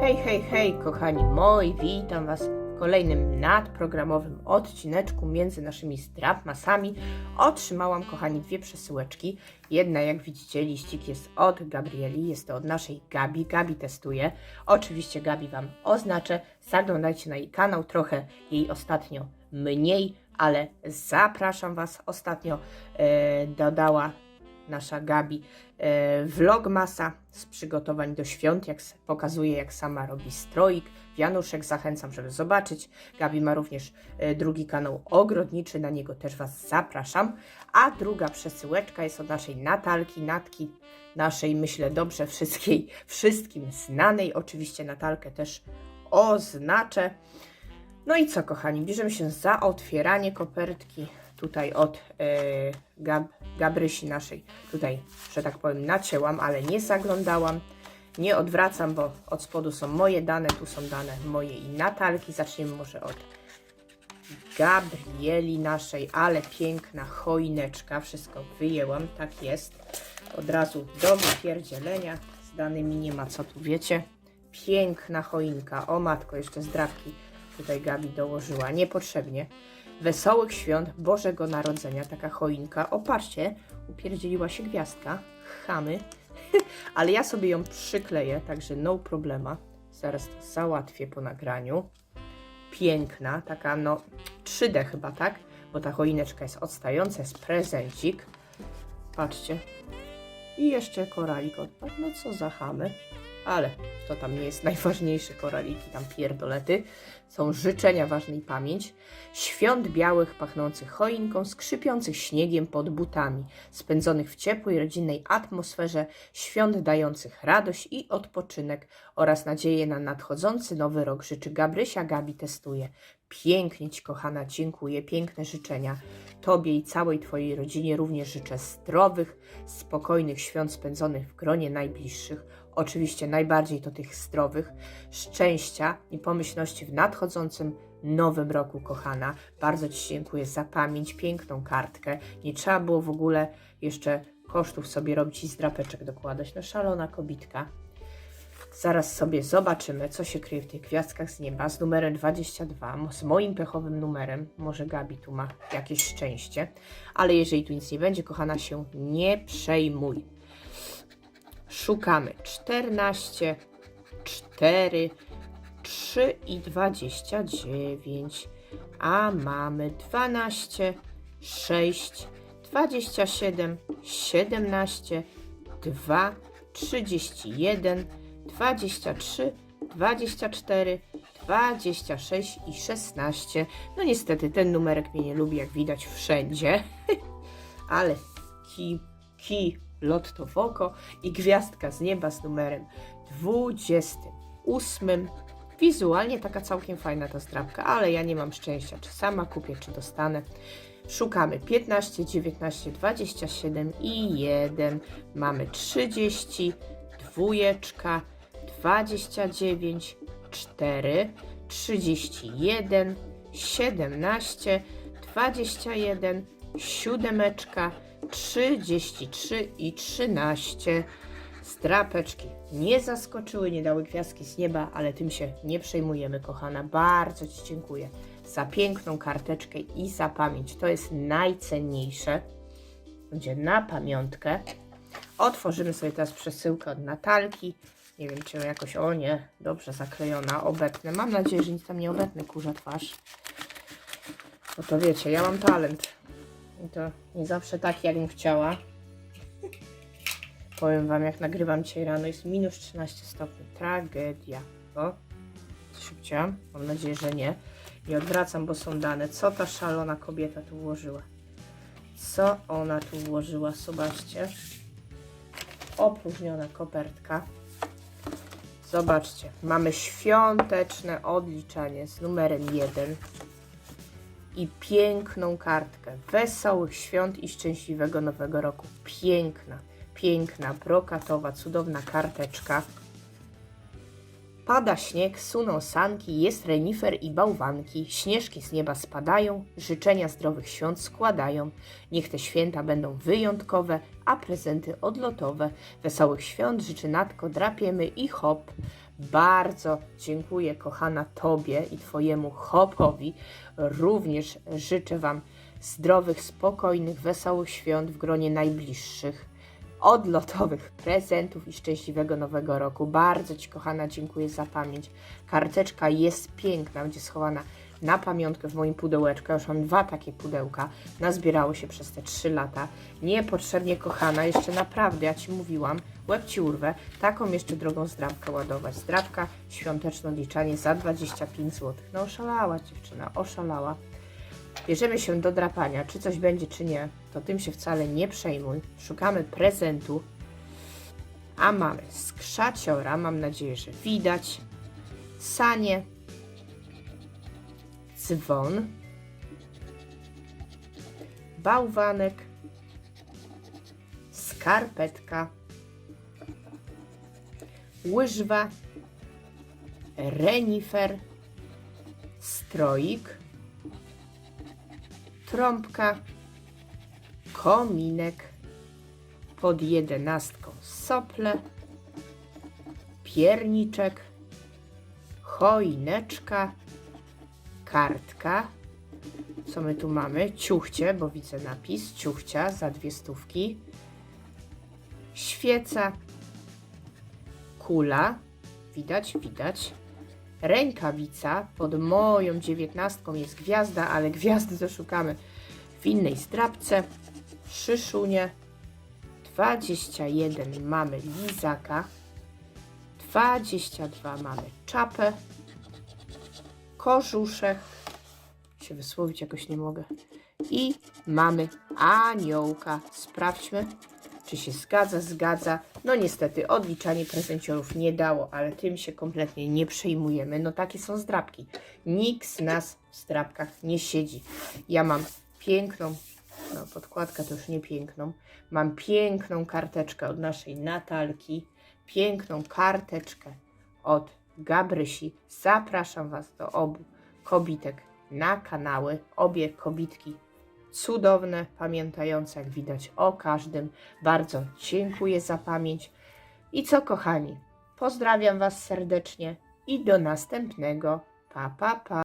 Hej, hej, hej, kochani moi, witam Was w kolejnym nadprogramowym odcineczku między naszymi strapmasami. Otrzymałam, kochani, dwie przesyłeczki. Jedna, jak widzicie, liścik jest od Gabrieli, jest to od naszej Gabi. Gabi testuje. Oczywiście Gabi Wam oznaczę. Zaglądajcie na jej kanał, trochę jej ostatnio mniej, ale zapraszam Was. Ostatnio e, dodała nasza Gabi e, vlogmasa z przygotowań do świąt, jak pokazuje, jak sama robi stroik. Januszek zachęcam, żeby zobaczyć. Gabi ma również e, drugi kanał ogrodniczy, na niego też Was zapraszam. A druga przesyłeczka jest od naszej Natalki, Natki, naszej, myślę, dobrze wszystkiej, wszystkim znanej. Oczywiście Natalkę też oznaczę. No i co, kochani, bierzemy się za otwieranie kopertki tutaj od e, Gab, Gabrysi naszej. Tutaj, że tak powiem, nacięłam, ale nie zaglądałam. Nie odwracam, bo od spodu są moje dane, tu są dane moje i Natalki. Zaczniemy może od Gabrieli naszej, ale piękna choineczka. Wszystko wyjęłam, tak jest. Od razu do wypierdzielenia. Z danymi nie ma co tu, wiecie. Piękna choinka. O matko, jeszcze zdrawki tutaj Gabi dołożyła. Niepotrzebnie. Wesołych świąt Bożego Narodzenia. Taka choinka. O, patrzcie, upierdzieliła się gwiazdka. Chamy. Ale ja sobie ją przykleję, także no problema. Zaraz to załatwię po nagraniu. Piękna, taka no 3D chyba, tak? Bo ta choineczka jest odstająca, jest prezencik. Patrzcie. I jeszcze koralik odpadł. No co za chamy. Ale to tam nie jest najważniejsze koraliki, tam pierdolety. Są życzenia ważne i pamięć. Świąt białych, pachnących choinką, skrzypiących śniegiem pod butami, spędzonych w ciepłej, rodzinnej atmosferze, świąt dających radość i odpoczynek oraz nadzieję na nadchodzący nowy rok życzy Gabrysia Gabi testuje. Pięknie Ci, kochana, dziękuję, piękne życzenia. Tobie i całej Twojej rodzinie również życzę zdrowych, spokojnych świąt spędzonych w gronie najbliższych. Oczywiście najbardziej to tych zdrowych, szczęścia i pomyślności w nadchodzącym nowym roku, kochana. Bardzo Ci dziękuję za pamięć, piękną kartkę. Nie trzeba było w ogóle jeszcze kosztów sobie robić i z drapeczek dokładać. No szalona kobitka. Zaraz sobie zobaczymy, co się kryje w tych gwiazdkach z nieba z numerem 22, mo- z moim pechowym numerem. Może Gabi tu ma jakieś szczęście, ale jeżeli tu nic nie będzie, kochana, się nie przejmuj. Szukamy 14, 4, 3 i 29, a mamy 12, 6, 27, 17, 2, 31, 23, 24, 26 i 16. No niestety ten numerek mnie nie lubi, jak widać wszędzie. Ale ki, ki, lot to w oko i gwiazdka z nieba z numerem 28. Wizualnie taka całkiem fajna ta zdrabka, ale ja nie mam szczęścia, czy sama kupię, czy dostanę. Szukamy 15, 19, 27 i 1. Mamy 30, dwójeczka, 29, 4, 31, 17, 21, siódemeczka, 33 i 13. Strapeczki nie zaskoczyły, nie dały gwiazdki z nieba, ale tym się nie przejmujemy, kochana. Bardzo Ci dziękuję za piękną karteczkę i za pamięć. To jest najcenniejsze. Będzie na pamiątkę. Otworzymy sobie teraz przesyłkę od Natalki. Nie wiem, czy jakoś, o nie, dobrze zaklejona, obetnę. Mam nadzieję, że nic tam nie obetnę, kurza twarz. Bo to wiecie, ja mam talent. I to nie zawsze tak, jakbym chciała. Powiem Wam, jak nagrywam dzisiaj rano, jest minus 13 stopni. Tragedia. O, chciałam? Mam nadzieję, że nie. I odwracam, bo są dane. Co ta szalona kobieta tu włożyła? Co ona tu włożyła? Zobaczcie. Opróżniona kopertka. Zobaczcie, mamy świąteczne odliczanie z numerem 1 i piękną kartkę. Wesołych świąt i szczęśliwego nowego roku. Piękna, piękna, brokatowa, cudowna karteczka. Pada śnieg, suną sanki, jest renifer i bałwanki, śnieżki z nieba spadają, życzenia zdrowych świąt składają. Niech te święta będą wyjątkowe, a prezenty odlotowe. Wesołych świąt życzy Natko, drapiemy i hop. Bardzo dziękuję kochana Tobie i Twojemu hopowi. Również życzę Wam zdrowych, spokojnych, wesołych świąt w gronie najbliższych odlotowych prezentów i szczęśliwego nowego roku. Bardzo Ci, kochana, dziękuję za pamięć. Karteczka jest piękna, będzie schowana na pamiątkę w moim pudełeczku. Już mam dwa takie pudełka. Nazbierało się przez te trzy lata. Niepotrzebnie, kochana, jeszcze naprawdę, ja Ci mówiłam, łeb Ci urwę, taką jeszcze drogą zdrabkę ładować. Zdrabka, świąteczne odliczanie za 25 zł. No oszalała dziewczyna, oszalała. Bierzemy się do drapania, czy coś będzie, czy nie, to tym się wcale nie przejmuj. Szukamy prezentu, a mamy skrzaciora, mam nadzieję, że widać, sanie, dzwon, bałwanek, skarpetka, łyżwa, renifer, stroik, trąbka, kominek, pod jedenastką sople, pierniczek, choineczka, kartka. Co my tu mamy? Ciuchcie, bo widzę napis. Ciuchcia za dwie stówki. Świeca, kula, widać, widać. Rękawica, pod moją dziewiętnastką jest gwiazda, ale gwiazdy to szukamy w innej strapce. Szyszunie, 21 mamy lizaka, 22 mamy czapę, kożuszek, się wysłowić jakoś nie mogę, i mamy aniołka. Sprawdźmy, czy się zgadza, zgadza. No niestety, odliczanie prezenciorów nie dało, ale tym się kompletnie nie przejmujemy. No takie są zdrabki. Nikt z nas w zdrabkach nie siedzi. Ja mam piękną, no podkładka to już nie piękną, mam piękną karteczkę od naszej Natalki, piękną karteczkę od Gabrysi. Zapraszam Was do obu kobitek na kanały. Obie kobitki cudowne, pamiętające jak widać o każdym. Bardzo dziękuję za pamięć. I co kochani, pozdrawiam Was serdecznie i do następnego. Pa, pa, pa.